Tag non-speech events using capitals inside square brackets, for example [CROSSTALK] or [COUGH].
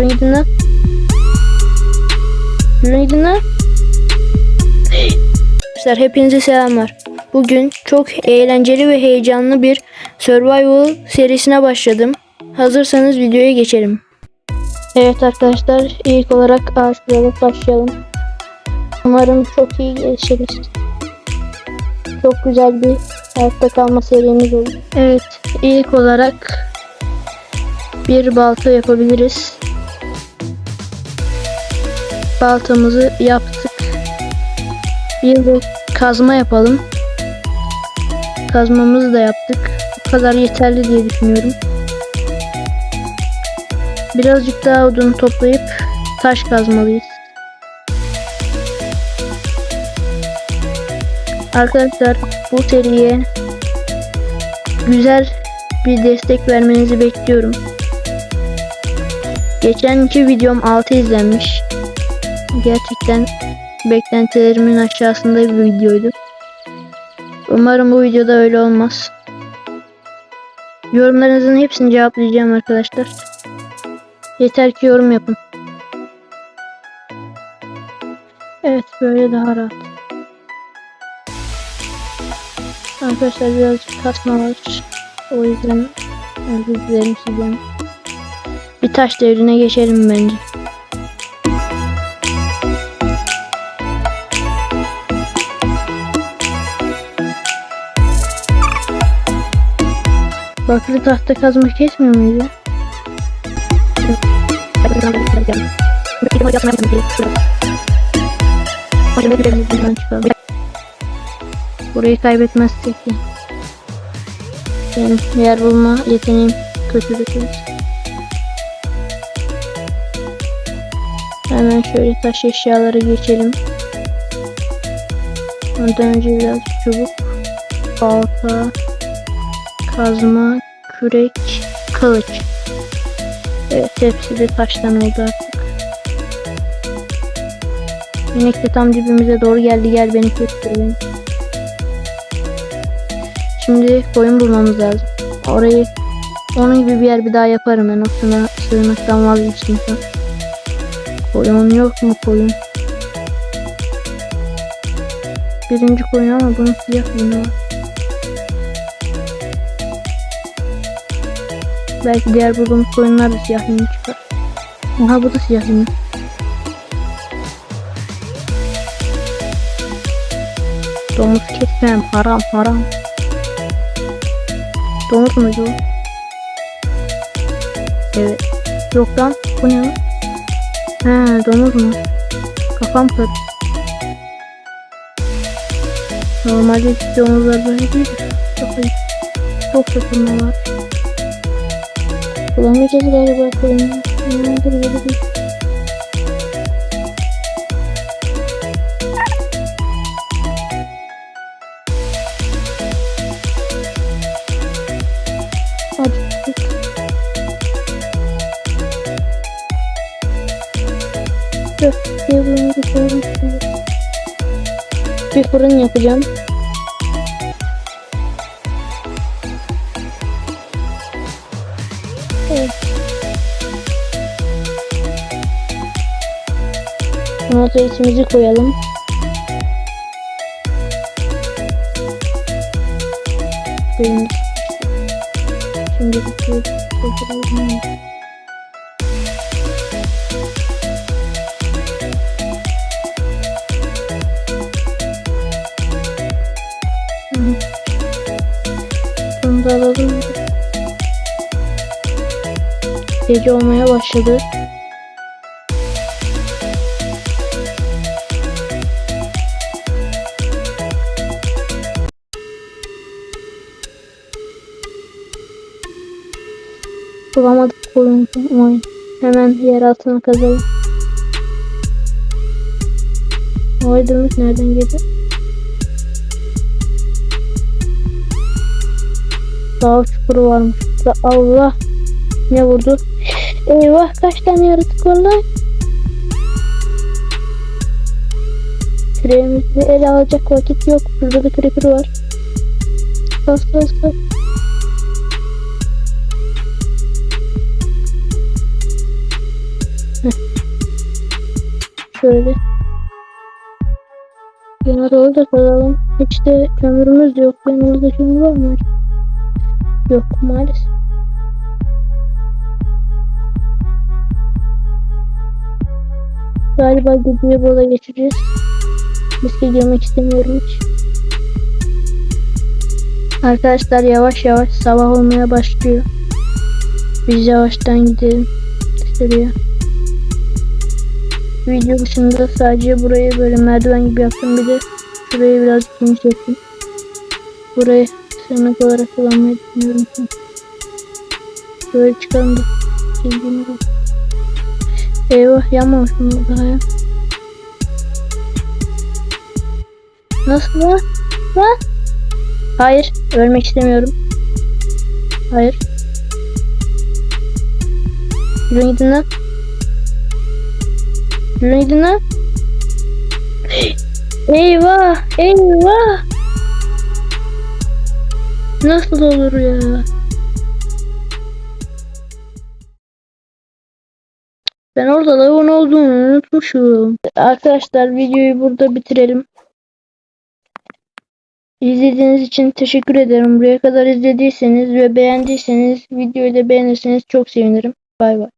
Yürüyün gidin lan. Yürüyün gidin. Arkadaşlar hepinize selamlar. Bugün çok eğlenceli ve heyecanlı bir survival serisine başladım. Hazırsanız videoya geçelim. Evet arkadaşlar ilk olarak ağaçlara başlayalım. Umarım çok iyi geçeriz. Çok güzel bir hayatta kalma serimiz olur. Evet ilk olarak bir balta yapabiliriz. Baltamızı yaptık. Bir de kazma yapalım. Kazmamızı da yaptık. Bu kadar yeterli diye düşünüyorum. Birazcık daha odun toplayıp taş kazmalıyız. Arkadaşlar bu seriye güzel bir destek vermenizi bekliyorum. Geçenki videom 6 izlenmiş. Gerçekten beklentilerimin aşağısında bir videoydu. Umarım bu videoda öyle olmaz. Yorumlarınızın hepsini cevaplayacağım arkadaşlar. Yeter ki yorum yapın. Evet böyle daha rahat. Arkadaşlar birazcık kasma var. O yüzden özür dilerim sizden. Bir taş devrine geçelim bence. Bakırı tahta kazma kesmiyor çıkalım. Burayı kaybetmezsek iyi. Benim yer bulma yeteneğim kötüdür. Hemen şöyle taş eşyaları geçelim. Ondan önce biraz çubuk, balta, kazma, kürek, kılıç. Evet hepsi de taştan oldu artık. İnek de tam dibimize doğru geldi. Gel beni beni. Şimdi koyun bulmamız lazım. Orayı onun gibi bir yer bir daha yaparım ben. Sığına, sığınaktan vazgeçtim an. Koyun yok mu koyun? Birinci koyun ama bunun siyah yünü var. Belki diğer bulduğumuz koyunlar da siyah yünü çıkar. Aha bu da siyah yünü. Domuz kesmem haram haram. Domuz muydu? Evet. Yok lan bu ne? He domuz mu? Kafam kır. Normalde domuzlar böyle değil. Çok ayıp. Çok sakınma var. Bulamayacağız galiba koyunu. Dur. Hadi. Dur. Bir. Bir fırın yapacağım. Ondan sonra içimizi koyalım. Birinci. Şimdi bir koyalım. Hı Gece olmaya başladı. Bulamadık koyun oyun. Hemen yer altına kazalım. O aydınlık nereden geldi? Dağ çukuru varmış. Allah ne vurdu? Eyvah kaç tane yaratık var lan? Küreğimizi ele alacak vakit yok. Burada da creeper var. Bas bas bas. Şöyle. Yanarı orada kalalım. Hiç de kömürümüz de yok. Yanımızda kömür var mı? Yok maalesef. Galiba geceyi burada geçireceğiz. Riske girmek istemiyorum hiç. Arkadaşlar yavaş yavaş sabah olmaya başlıyor. Biz yavaştan gidelim. Şuraya. Video dışında sadece burayı böyle merdiven gibi yaptım. Bir de şurayı biraz geniş yaptım. Burayı sığınak olarak kullanmayı düşünüyorum. Böyle çıkalım da. Olsun. Eyvah yanmamış mı daha ya? Nasıl lan? Lan? Hayır. Ölmek istemiyorum. Hayır. Yürüyün gidin lan. Yürüyün gidin lan. [GASPS] Eyvah. Eyvah. Nasıl olur ya? Ben orada lavun olduğunu unutmuşum. Arkadaşlar videoyu burada bitirelim. İzlediğiniz için teşekkür ederim. Buraya kadar izlediyseniz ve beğendiyseniz videoyu da beğenirseniz çok sevinirim. Bay bay.